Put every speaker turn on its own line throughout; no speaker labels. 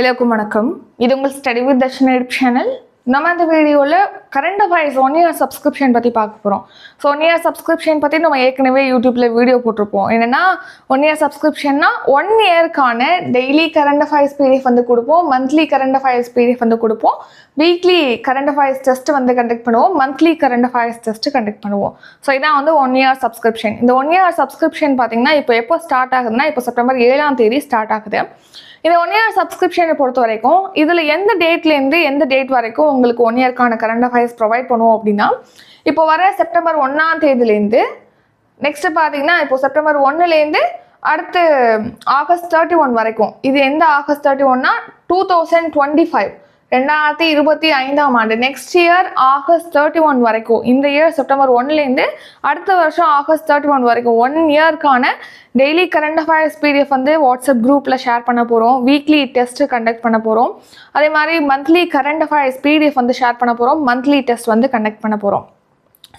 எல்லாருக்கும் வணக்கம். இது உங்கள் ஸ்டடி வித் தர்ஷன் சேனல் நம்ம இந்த வீடியோவில் current affairs one year subscription பற்றி பார்க்க போகிறோம் ஸோ ஒன் இயர் சப்ஸ்கிரிப்ஷன் பற்றி நம்ம ஏற்கனவே யூடியூப்பில் வீடியோ போட்டிருப்போம். என்னென்னா ஒன் இயர் சப்ஸ்கிரிப்ஷன்னா ஒன் இயர்க்கான டெய்லி கரண்ட் அஃபேர்ஸ் பிடிஎஃப் வந்து கொடுப்போம். மந்த்லி கரண்ட் அஃபேர்ஸ் பிடிஎஃப் வந்து கொடுப்போம். வீக்லி கரண்ட் அஃபேர்ஸ் டெஸ்ட் வந்து கண்டக்ட் பண்ணுவோம். Monthly current affairs test conduct பண்ணுவோம். ஸோ இதான் வந்து ஒன் இயர் சப்ஸ்கிரிப்ஷன் இந்த ஒன் இயர் சப்ஸ்கிரிப்ஷன் பார்த்தீங்கன்னா இப்போ எப்போ ஸ்டார்ட் ஆகுதுன்னா இப்போ செப்டம்பர் ஏழாம் தேதி ஸ்டார்ட் ஆகுது. இந்த ஒன் இயர் சப்ஸ்கிரிப்ஷனை பொறுத்த வரைக்கும் இதில் எந்த டேட்லேருந்து எந்த டேட் வரைக்கும் உங்களுக்கு ஒன் இயர்க்கான கரண்ட் அஃபேர்ஸ் ப்ரொவைட் பண்ணுவோம் அப்படின்னா இப்போ வர செப்டம்பர் ஒன்றாம் தேதியிலேருந்து நெக்ஸ்ட் பார்த்தீங்கன்னா இப்போ செப்டம்பர் ஒன்னுலேருந்து அடுத்து ஆகஸ்ட் தேர்ட்டி ஒன் வரைக்கும். இது எந்த ஆகஸ்ட் தேர்ட்டி ஒன்னா டூ தௌசண்ட் டுவெண்ட்டி ஃபைவ் ரெண்டாயிரத்தி இருபத்தி ஐந்தாம் ஆண்டு next year August thirty one வரைக்கும் இந்த இயர் செப்டம்பர் ஒன்லேருந்து அடுத்த வருஷம் ஆகஸ்ட் தேர்ட்டி ஒன் வரைக்கும் ஒன் இயர்க்கான டெய்லி கரண்ட் அஃபேர்ஸ் பிடிஎஃப் வந்து வாட்ஸ்அப் குரூப்பில் ஷேர் பண்ண போகிறோம் வீக்லி டெஸ்ட் கண்டக்ட் பண்ண போகிறோம் அதே மாதிரி மந்த்லி கரண்ட் அஃபேர்ஸ் பிடிஎஃப் வந்து ஷேர் பண்ண போகிறோம் மந்த்லி டெஸ்ட் வந்து கண்டக்ட் பண்ண போகிறோம்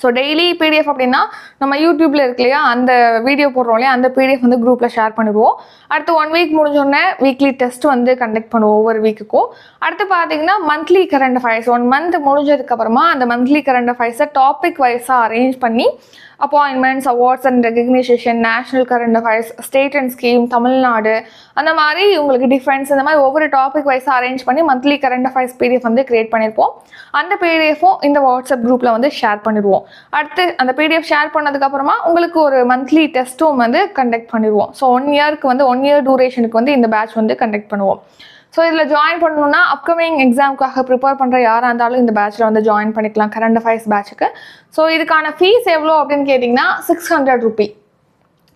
ஸோ டெய்லி பிடிஎஃப் அப்படின்னா நம்ம யூடியூப்ல இருக்கு இல்லையா அந்த வீடியோ போடுறோம் இல்லையா அந்த பிடிஎஃப் வந்து குரூப்பில் ஷேர் பண்ணிடுவோம். அடுத்து ஒன் வீக் முடிஞ்சோடனே வீக்லி டெஸ்ட் வந்து கண்டக்ட் பண்ணுவோம் ஒவ்வொரு வீக்குக்கும் அடுத்து பார்த்தீங்கன்னா monthly current affairs one month முடிஞ்சதுக்கு அப்புறமா அந்த மந்த்லி கரண்ட் அஃபைர்ஸை டாபிக் வைஸாக அரேஞ்ச் பண்ணி appointments awards and recognition national current affairs state and scheme Tamil Nadu அந்த மாதிரி உங்களுக்கு டிஃபரன்ஸ் இந்த மாதிரி ஒவ்வொரு டாபிக் வைஸாக அரேஞ்ச் பண்ணி மந்த்லி கரண்ட் அஃபேர்ஸ் பிடிஎஃப் வந்து கிரியேட் பண்ணியிருப்போம் அந்த பிடிஎஃப்பும் இந்த வாட்ஸ்அப் குரூப்பில் வந்து ஷேர் பண்ணிடுவோம். அடுத்து அந்த பிடிஎஃப் ஷேர் பண்ணதுக்கப்புறமா உங்களுக்கு ஒரு மந்த்லி டெஸ்ட்டும் வந்து கண்டக்ட் பண்ணிடுவோம். ஸோ ஒன் இயர்க்கு வந்து ஒன் இயர் டூரேஷனுக்கு வந்து இந்த பேட்ச் வந்து கண்டக்ட் பண்ணுவோம். ஸோ இதில் ஜாயின் பண்ணணும்னா அப்கமிங் எக்ஸாமுக்காக ப்ரிப்பேர் பண்ணுற யாராக இருந்தாலும் இந்த பேட்சில் வந்து ஜாயின் பண்ணிக்கலாம். கரண்ட் அஃபேர்ஸ் பேட்சுக்கு ஸோ இதுக்கான ஃபீஸ் எவ்வளோ அப்படின்னு கேட்டிங்கன்னா சிக்ஸ் ஹண்ட்ரட் ருபி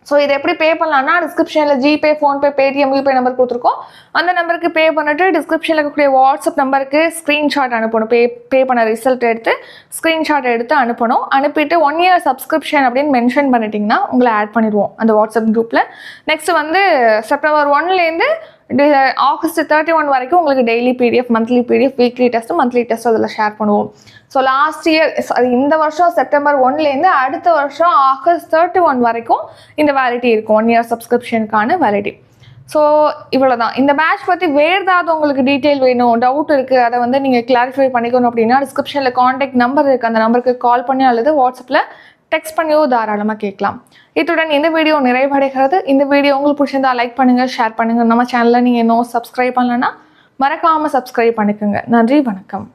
ஸோ இதை எப்படி பே பண்ணலாம்னா டிஸ்கிரிப்ஷனில் ஜிபே ஃபோன்பே பேடிஎம் யூபே நம்பர் கொடுத்துருக்கோம். அந்த நம்பருக்கு பே பண்ணிட்டு டிஸ்கிரிப்ஷனில் இருக்கக்கூடிய வாட்ஸ்அப் நம்பருக்கு ஸ்க்ரீன்ஷாட் அனுப்பணும். பே பே பண்ண ரிசல்ட் எடுத்து ஸ்க்ரீன்ஷாட் எடுத்து அனுப்பணும். அனுப்பிட்டு ஒன் இயர் சப்ஸ்கிரிப்ஷன் அப்படின்னு மென்ஷன் பண்ணிட்டீங்கன்னா உங்களை ஆட் பண்ணிடுவோம் அந்த வாட்ஸ்அப் குரூப்பில் நெக்ஸ்ட் வந்து செப்டம்பர் ஒன்லேருந்து ஆகஸ்ட் தேர்ட்டி ஒன் வரைக்கும் உங்களுக்கு daily PDF monthly PDF weekly test monthly test அதில் ஷேர் பண்ணுவோம். ஸோ லாஸ்ட் இயர் சாரி இந்த வருஷம் செப்டம்பர் ஒன்லேருந்து அடுத்த வருஷம் ஆகஸ்ட் தேர்ட்டி ஒன் வரைக்கும் இந்த வேலிட்டி இருக்கும். ஒன் இயர் சப்ஸ்கிரிப்ஷனுக்கான வேலிட்டி ஸோ இவ்வளோ தான் இந்த பேட்ச் பற்றி வேறு ஏதாவது உங்களுக்கு டீட்டெயில் வேணும் டவுட் இருக்குது அதை வந்து நீங்கள் கிளாரிஃபை பண்ணிக்கணும் அப்படின்னா டிஸ்கிரிப்ஷனில் காண்டாக்ட் நம்பர் இருக்குது அந்த நம்பருக்கு கால் பண்ணி அல்லது வாட்ஸ்அப்பில் டெக்ஸ்ட் பண்ணியோ தாராளமாக கேட்கலாம். இத்துடன் இந்த வீடியோ நிறைவடைகிறது. இந்த வீடியோ உங்களுக்கு பிடிச்சிருந்தா லைக் பண்ணுங்கள் ஷேர் பண்ணுங்கள் நம்ம சேனலில் நீங்கள் இன்னும் சப்ஸ்கிரைப் பண்ணலன்னா மறக்காமல் சப்ஸ்கிரைப் பண்ணிக்கோங்க. நன்றி வணக்கம்.